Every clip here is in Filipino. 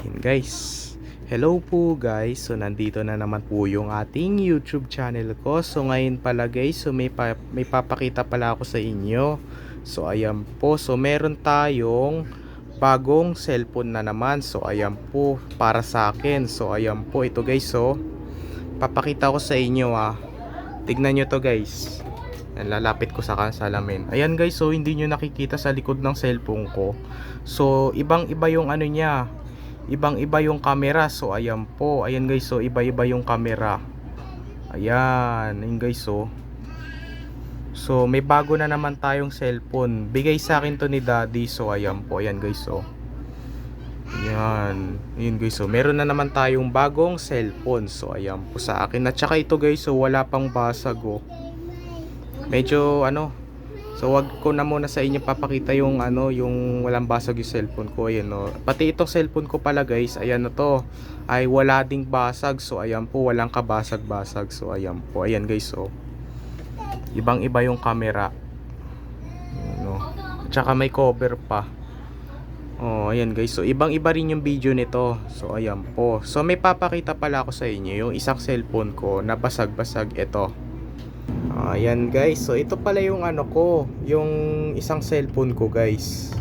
Yun guys. Hello po guys. So nandito na naman po yung ating YouTube channel ko. So ngayon pala guys, so may, pa- may papakita pala ako sa inyo. So ayan po. So meron tayong bagong cellphone na naman. So ayan po para sa akin. So ayan po ito guys. So papakita ko sa inyo ah. Tignan nyo to guys. Lalapit ko sa salamin. Ayan guys, so hindi nyo nakikita sa likod ng cellphone ko. So, ibang-iba yung ano niya. Ibang-iba yung camera. So, ayan po. Ayan guys, so iba-iba yung camera. Ayan, ayan guys, so. So, may bago na naman tayong cellphone. Bigay sa akin to ni Daddy. So, ayan po. Ayan guys, so. Ayan. Ayan guys, so. Meron na naman tayong bagong cellphone. So, ayan po sa akin. At saka ito guys, so wala pang basag, oh medyo ano so wag ko na muna sa inyo papakita yung ano yung walang basag yung cellphone ko. Ayan no. Pati itong cellphone ko pala guys. Ayan na to. Ay wala ding basag. So ayan po. Walang kabasag basag so ayan po. Ayan guys so ibang iba yung camera. No. Tsaka may cover pa. Oh, ayan guys. So, ibang-iba rin yung video nito. So, ayan po. So, may papakita pala ako sa inyo yung isang cellphone ko na basag-basag. Ito. Ayan guys, so ito pala yung ano ko, yung isang cellphone ko guys.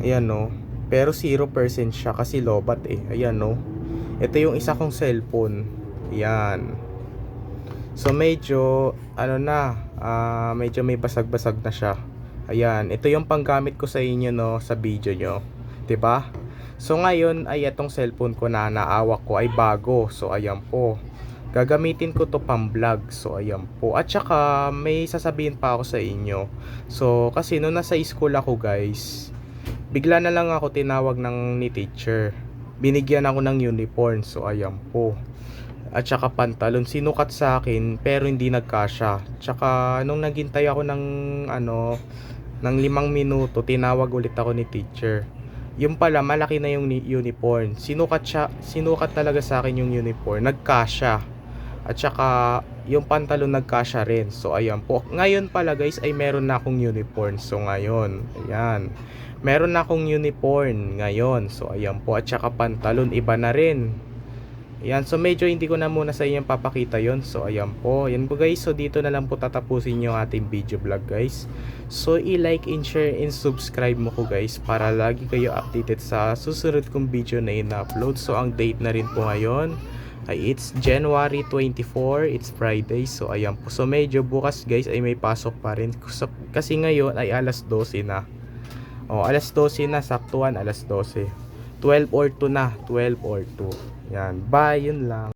Ayan no, pero 0% siya kasi lobat eh. Ayan no, ito yung isa kong cellphone. Ayan. So medyo, ano na, ah, medyo may basag-basag na siya. Ayan, ito yung panggamit ko sa inyo no, sa video nyo. 'Di ba? So ngayon ay itong cellphone ko na naawak ko ay bago. So ayan po. Gagamitin ko to pang vlog. So ayan po. At saka may sasabihin pa ako sa inyo. So kasi nung nasa school ako guys, bigla na lang ako tinawag ng ni teacher. Binigyan ako ng uniform. So ayan po. At saka pantalon sinukat sa akin pero hindi nagkasya. Tsaka nung naghintay ako ng ano ng limang minuto, tinawag ulit ako ni teacher. Yung pala malaki na yung ni- uniform. Sinukat siya, sinukat talaga sa akin yung uniform. Nagkasya. At saka yung pantalon nagkasya rin. So ayan po. Ngayon pala guys ay meron na akong uniform. So ngayon, ayan. Meron na akong uniform ngayon. So ayan po. At saka pantalon iba na rin. Ayan, so medyo hindi ko na muna sa inyo papakita yon So, ayan po. Ayan po guys. So, dito na lang po tatapusin yung ating video vlog guys. So, i-like and share and subscribe mo ko guys para lagi kayo updated sa susunod kong video na in-upload. So, ang date na rin po ngayon ay it's January 24. It's Friday. So, ayan po. So, medyo bukas guys ay may pasok pa rin. Kasi ngayon ay alas 12 na. O, alas 12 na. Saktuan, alas 12. 12 or 2 na. 12 or 2. Yan. Bye. Yun lang.